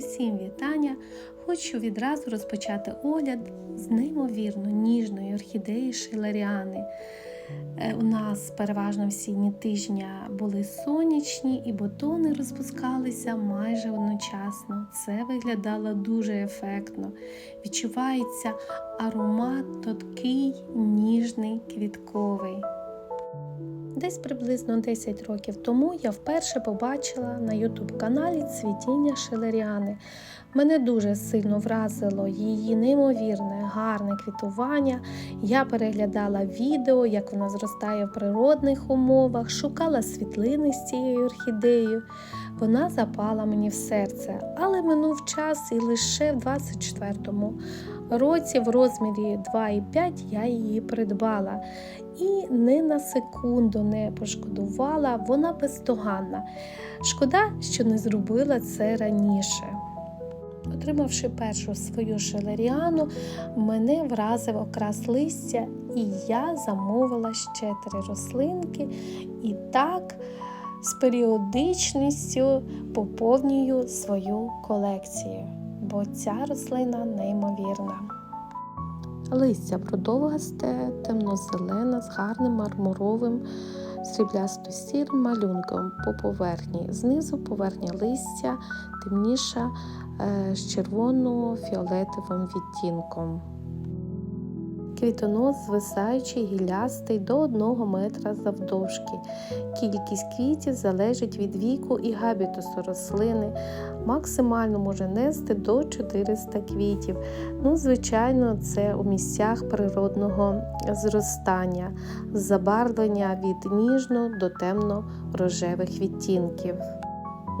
Усім вітання! Хочу відразу розпочати огляд з неймовірно ніжної орхідеї Шиларіани. Е, У нас переважно всі дні тижня були сонячні і бутони розпускалися майже одночасно. Це виглядало дуже ефектно. Відчувається аромат тонкий, ніжний, квітковий. Десь приблизно 10 років тому я вперше побачила на ютуб каналі цвітіння Шилеріани. Мене дуже сильно вразило її неймовірне, гарне квітування. Я переглядала відео, як вона зростає в природних умовах, шукала світлини з цією орхідеєю. Вона запала мені в серце, але минув час і лише в 24-му році в розмірі 2,5 я її придбала. І не на секунду не пошкодувала, вона бездоганна. Шкода, що не зробила це раніше. Отримавши першу свою шелеріану, мене вразив окрас листя, і я замовила ще три рослинки. І так з періодичністю поповнюю свою колекцію, бо ця рослина неймовірна. Листя продовгасте, темно-зелене, з гарним мармуровим сріблясто-сірим малюнком по поверхні. Знизу поверхня листя темніша з червоно-фіолетовим відтінком. Квітонос звисаючий, гілястий до 1 метра завдовжки. Кількість квітів залежить від віку і габітусу рослини. Максимально може нести до 400 квітів. Ну, звичайно, це у місцях природного зростання, забарвлення від ніжно до темно-рожевих відтінків.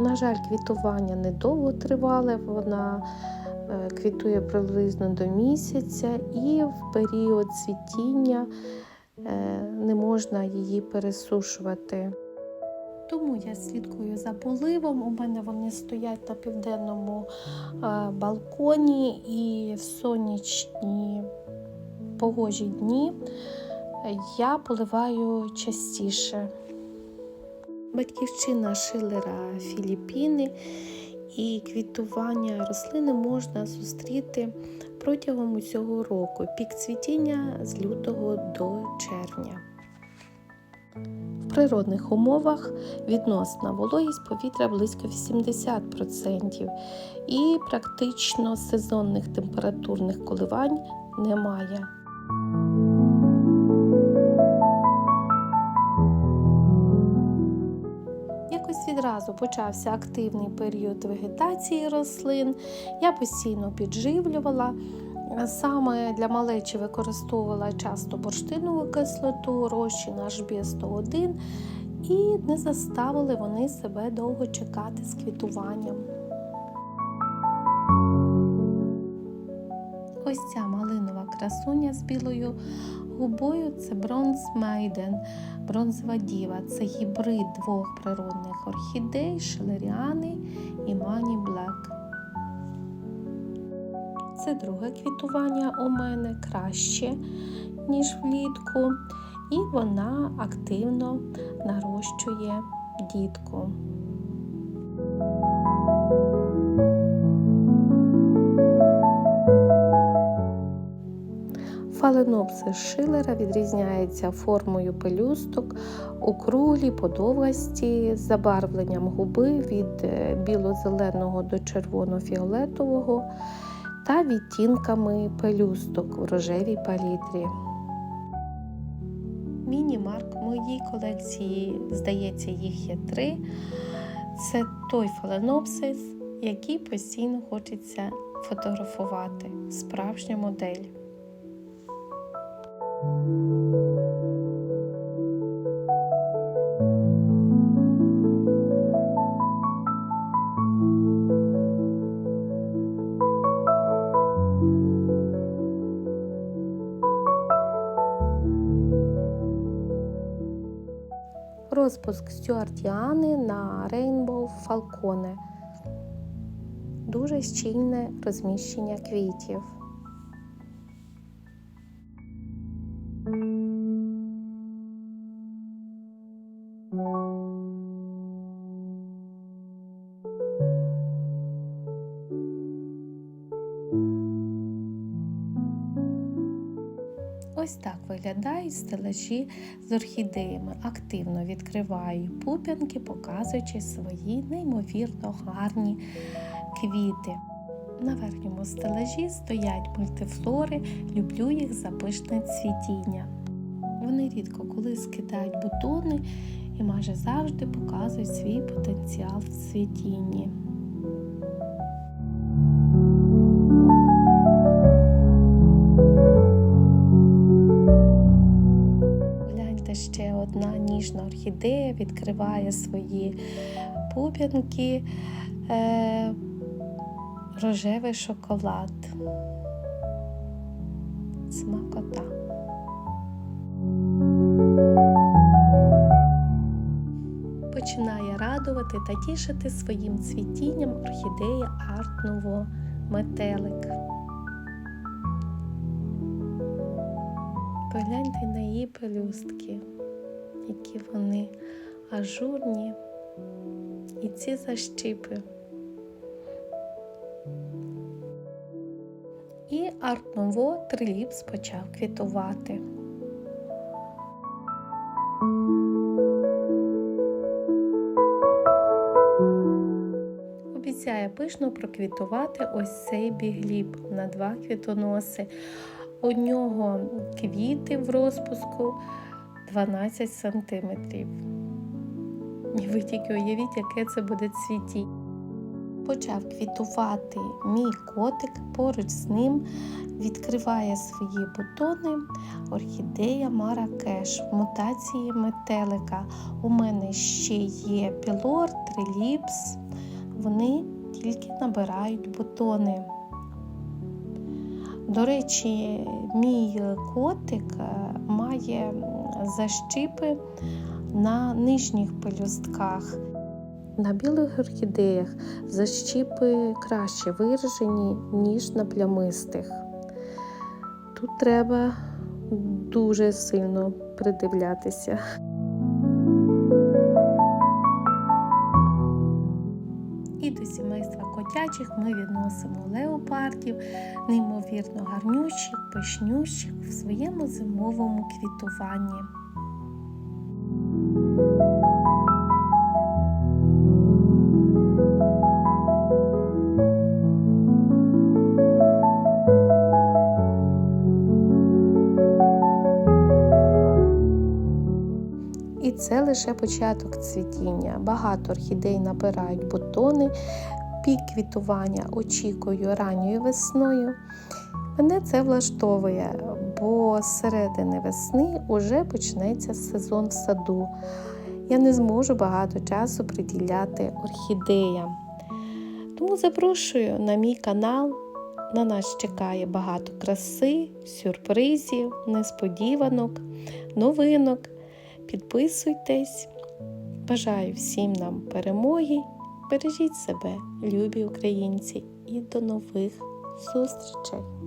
На жаль, квітування недовго тривале, вона е, квітує приблизно до місяця, і в період цвітіння е, не можна її пересушувати. Тому я слідкую за поливом. У мене вони стоять на південному е, балконі і в сонячні погожі дні я поливаю частіше. Батьківщина шилера Філіппіни і квітування рослини можна зустріти протягом усього року. Пік цвітіння з лютого до червня. В природних умовах відносна вологість повітря близько 80% і практично сезонних температурних коливань немає. Якось відразу почався активний період вегетації рослин. Я постійно підживлювала. Саме для малечі використовувала часто бурштинову кислоту, розчин HB101 і не заставили вони себе довго чекати з квітуванням. Ось ця малинова красуня з білою губою це бронз Мейден, бронзова діва. Це гібрид двох природних орхідей, шелеріани і Мані Блек. Це друге квітування у мене краще, ніж влітку, і вона активно нарощує дітку. Фаленопсис шилера відрізняється формою пелюсток, округлі, подовгасті, з забарвленням губи від біло-зеленого до червоно-фіолетового та відтінками пелюсток в рожевій палітрі. Міні-марк моїй колекції, здається, їх є три. Це той фаленопсис, який постійно хочеться фотографувати, справжня модель. Розпуск стюардіани на Rainbow Falcone. Дуже щільне розміщення квітів. Ось так виглядають стелажі з орхідеями. Активно відкриваю пуп'янки, показуючи свої неймовірно гарні квіти. На верхньому стелажі стоять мультифлори, люблю їх за пишне цвітіння. Вони рідко коли скидають бутони і майже завжди показують свій потенціал в цвітінні. Гляньте, ще одна ніжна орхідея відкриває свої пуп'янки. Рожевий шоколад. Смакота. Починає радувати та тішити своїм цвітінням орхідея Арт Нуво метелик. Погляньте на її пелюстки, які вони ажурні і ці защіпи. І Арт-Ново триліпс почав квітувати. Обіцяє пишно проквітувати ось цей бігліб на два квітоноси. У нього квіти в розпуску 12 сантиметрів. І ви тільки уявіть, яке це буде цвітіння почав квітувати мій котик, поруч з ним відкриває свої бутони орхідея Маракеш мутації метелика. У мене ще є пілор, триліпс, вони тільки набирають бутони. До речі, мій котик має защіпи на нижніх пелюстках. На білих орхідеях защіпи краще виражені, ніж на плямистих. Тут треба дуже сильно придивлятися. І до сімейства котячих ми відносимо леопардів, неймовірно гарнющих, пишнющих в своєму зимовому квітуванні. Це лише початок цвітіння. Багато орхідей набирають бутони, пік квітування очікую ранньою весною. Мене це влаштовує, бо з середини весни вже почнеться сезон в саду. Я не зможу багато часу приділяти орхідеям. Тому запрошую на мій канал. На нас чекає багато краси, сюрпризів, несподіванок, новинок. Підписуйтесь. Бажаю всім нам перемоги. Бережіть себе, любі українці, і до нових зустрічей!